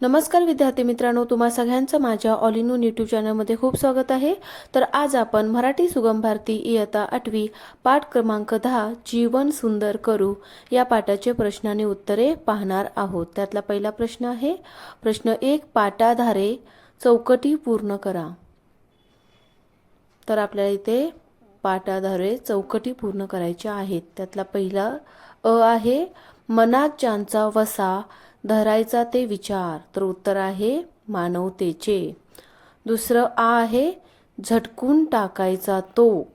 नमस्कार विद्यार्थी मित्रांनो तुम्हा सगळ्यांचं माझ्या ऑल इन वन यूट्यूब चॅनलमध्ये खूप स्वागत आहे. तर आज आपण मराठी सुगम भारती इयत्ता आठवी पाठ क्रमांक दहा जीवन सुंदर करू या पाठाचे प्रश्न आणि उत्तरे पाहणार आहोत. त्यातला पहिला प्रश्न आहे प्रश्न एक पाटाधारे चौकटी पूर्ण करा. तर आपल्याला इथे पाटाधारे चौकटी पूर्ण करायच्या आहेत. त्यातला पहिला अ आहे मनात ज्यांचा वसा धरायचा ते विचार तर उत्तर आहे मानवतेचे. दुसरं आ आहे झटकून टाकायचा तो.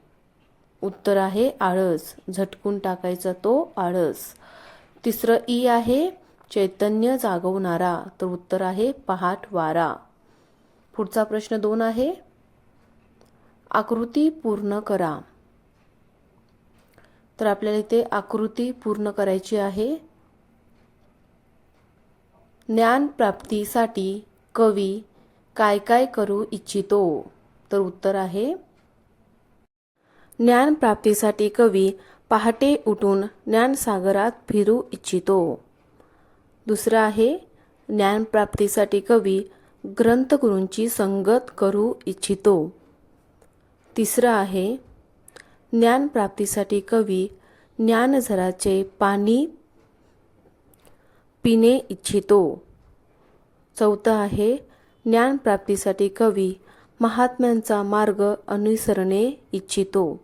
उत्तर आहे आळस झटकून टाकायचा तो आळस. तिसरं ई आहे चैतन्य जागवणारा तर उत्तर आहे पहाट वारा. पुढचा प्रश्न दोन आहे. आकृती पूर्ण करा. तर आपल्याला इथे आकृती पूर्ण करायची आहे. ज्ञानप्राप्तीसाठी कवी काय काय करू इच्छितो? तर उत्तर आहे ज्ञानप्राप्तीसाठी कवी पहाटे उठून ज्ञानसागरात फिरू इच्छितो. दुसरं आहे ज्ञानप्राप्तीसाठी कवी ग्रंथगुरूंची संगत करू इच्छितो. तिसरं आहे ज्ञानप्राप्तीसाठी कवी ज्ञानझराचे पाणी पिणे इच्छितो. चौथं आहे ज्ञानप्राप्तीसाठी कवी महात्म्यांचा मार्ग अनुसरणे इच्छितो.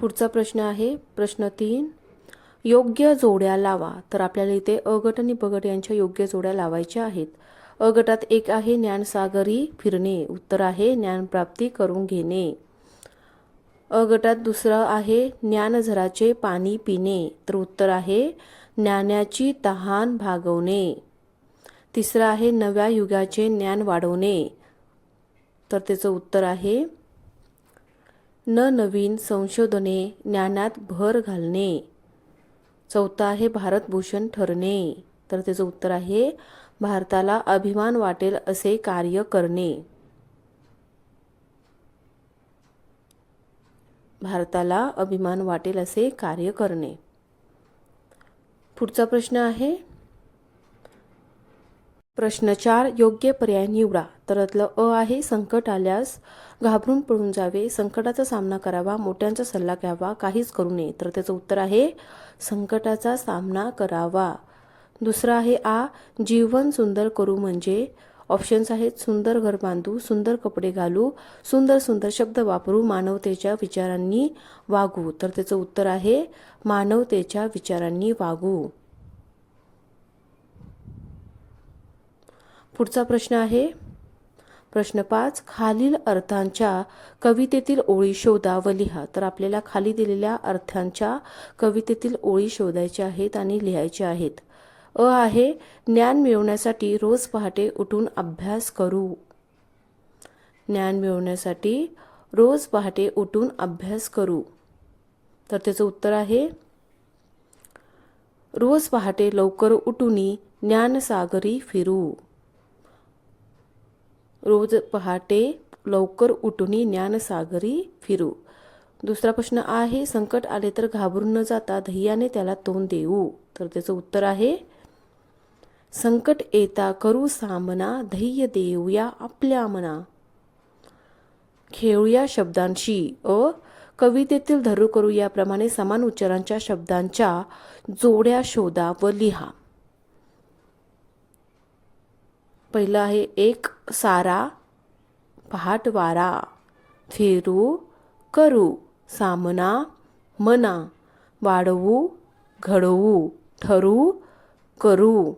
पुढचा प्रश्न आहे प्रश्न तीन योग्य जोड्या लावा. तर आपल्याला इथे अगट आणि बगट यांच्या योग्य जोड्या लावायच्या आहेत. अगटात एक आहे ज्ञानसागरी फिरणे. उत्तर आहे ज्ञानप्राप्ती करून घेणे. अ गटात दुसरं आहे ज्ञानझराचे पाणी पिणे तर उत्तर आहे ज्ञानाची तहान भागवणे. तिसरं आहे नव्या युगाचे ज्ञान वाढवणे. तर त्याचं उत्तर आहे न नवीन संशोधने ज्ञानात भर घालणे. चौथं आहे भारतभूषण ठरणे. तर त्याचं उत्तर आहे भारताला अभिमान वाटेल असे कार्य करणे. भारताला अभिमान वाटेल असे कार्य करणे. पुढचा प्रश्न आहे प्रश्न चार योग्य पर्याय निवडा. तर अ आहे संकट आल्यास घाबरून पळून जावे. संकटाचा सामना करावा मोठ्यांचा सल्ला घ्यावा काहीच करू नये. तर त्याचं उत्तर आहे संकटाचा सामना करावा. दुसरं आहे आ जीवन सुंदर करू म्हणजे ऑप्शन्स आहेत सुंदर घर बांधू सुंदर कपडे घालू सुंदर सुंदर शब्द वापरू मानवतेच्या विचारांनी वागू. तर त्याचं उत्तर आहे मानवतेच्या विचारांनी वागू. पुढचा प्रश्न आहे प्रश्न पाच खालील अर्थांच्या कवितेतील ओळी शोधा व लिहा. तर आपल्याला खाली दिलेल्या अर्थांच्या कवितेतील ओळी शोधायच्या आहेत आणि लिहायच्या आहेत. अ आहे. ज्ञान मिळवण्यासाठी रोज पहाटे उठून अभ्यास करू. ज्ञान मिळवण्यासाठी रोज पहाटे उठून अभ्यास करू. तर त्याचं उत्तर आहे रोज पहाटे लवकर उठूनी ज्ञानसागरी फिरू. रोज पहाटे लवकर उठूनी ज्ञानसागरी फिरू. दुसरा प्रश्न आहे संकट आले तर घाबरून न जाता धैर्याने त्याला तोंड देऊ. तर त्याचं उत्तर आहे संकट येता करू सामना धैर्य देऊया आपल्या मना. खेळूया शब्दांशी. अ कवितेतील धरू करू याप्रमाणे समान उच्चारांच्या शब्दांच्या जोड्या शोधा व लिहा. पहिलं आहे एक सारा पहाट वारा. फिरू करू सामना मना. वाढवू घडवू ठरू करू.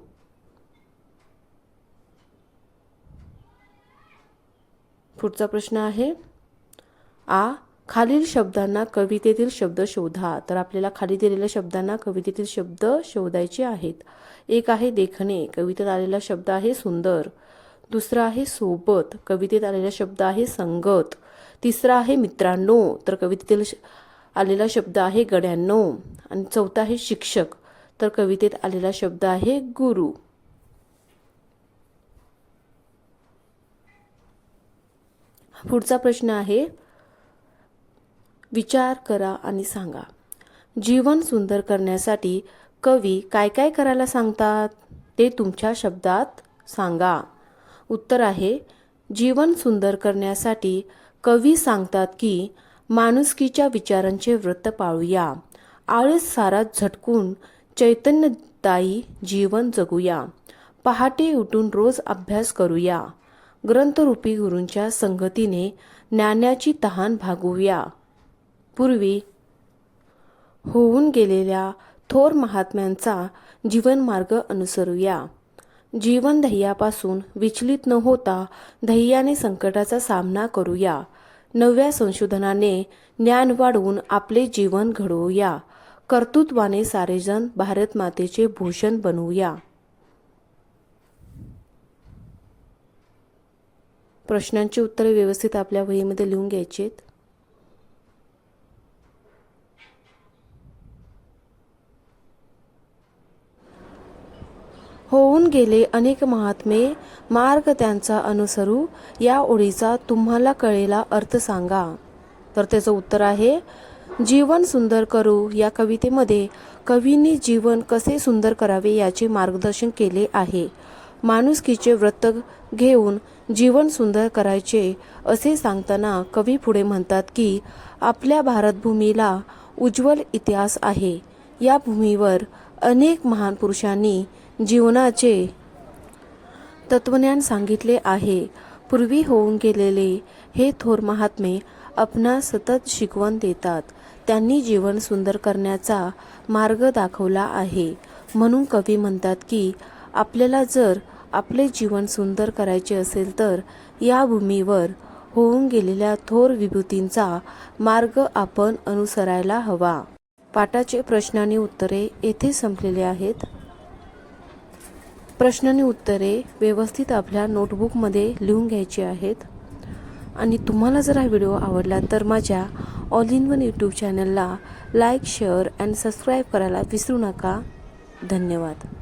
पुढचा प्रश्न आहे. आ. खालील शब्दांना कवितेतील शब्द शोधा. तर आपल्याला खाली दिलेल्या शब्दांना कवितेतील शब्द शोधायचे आहेत. एक आहे देखणे. कवितेत आलेला शब्द आहे सुंदर. दुसरा आहे सोबत. कवितेत आलेला शब्द आहे संगत. तिसरा आहे मित्रांनो. तर कवितेतील आलेला शब्द आहे गड्यांनो. आणि चौथा आहे शिक्षक. तर कवितेत आलेला शब्द आहे गुरु. पुढचा प्रश्न आहे विचार करा आणि सांगा. जीवन सुंदर करण्यासाठी कवी काय काय करायला सांगतात? ते तुमच्या शब्दात सांगा. उत्तर आहे जीवन सुंदर करण्यासाठी कवी सांगतात की माणुसकीच्या विचारांचे व्रत पाळूया. आळस सारा झटकून चैतन्यदायी जीवन जगूया. पहाटे उठून रोज अभ्यास करूया. ग्रंथरूपी गुरूंच्या संगतीने ज्ञानाची तहान भागवूया पूर्वी होऊन गेलेल्या थोर महात्म्यांचा जीवनमार्ग अनुसरूया. जीवन ध्येयापासून विचलित न होता ध्येयाने संकटाचा सामना करूया. नव्या संशोधनाने ज्ञान वाढवून आपले जीवन घडवूया. कर्तृत्वाने सारेजण भारत मातेचे भूषण बनवूया प्रश्नांची उत्तरे व्यवस्थित आपल्या वहीमध्ये लिहून घ्यायची आहेत होऊन गेले अनेक महात्मे मार्ग त्यांचा अनुसरू या ओळीचा तुम्हाला कळेला अर्थ सांगा. तर त्याचं उत्तर आहे जीवन सुंदर करू या कवितेमध्ये कवींनी जीवन कसे सुंदर करावे याचे मार्गदर्शन केले आहे. माणुसकीचे व्रत घेऊन जीवन सुंदर करायचे असे सांगताना कवी पुढे म्हणतात की आपल्या भारतभूमीला उज्ज्वल इतिहास आहे. या भूमीवर अनेक महान पुरुषांनी जीवनाचे तत्वज्ञान सांगितले आहे. पूर्वी होऊन गेलेले हे थोर महात्मे आपणा सतत शिकवण देतात. त्यांनी जीवन सुंदर करण्याचा मार्ग दाखवला आहे. म्हणून कवी म्हणतात की आपल्याला जर आपले जीवन सुंदर करायचे असेल तर या भूमीवर होऊन गेलेल्या थोर विभूतींचा मार्ग आपण अनुसरायला हवा. पाठाचे प्रश्न आणि उत्तरे येथे संपलेले आहेत. प्रश्न आणि उत्तरे व्यवस्थित आपल्या नोटबुकमध्ये लिहून घ्यायची आहेत. आणि तुम्हाला जर हा व्हिडिओ आवडला तर माझ्या ऑल इन वन यूट्यूब चॅनलला लाईक शेअर अँड सबस्क्राईब करायला विसरू नका. धन्यवाद.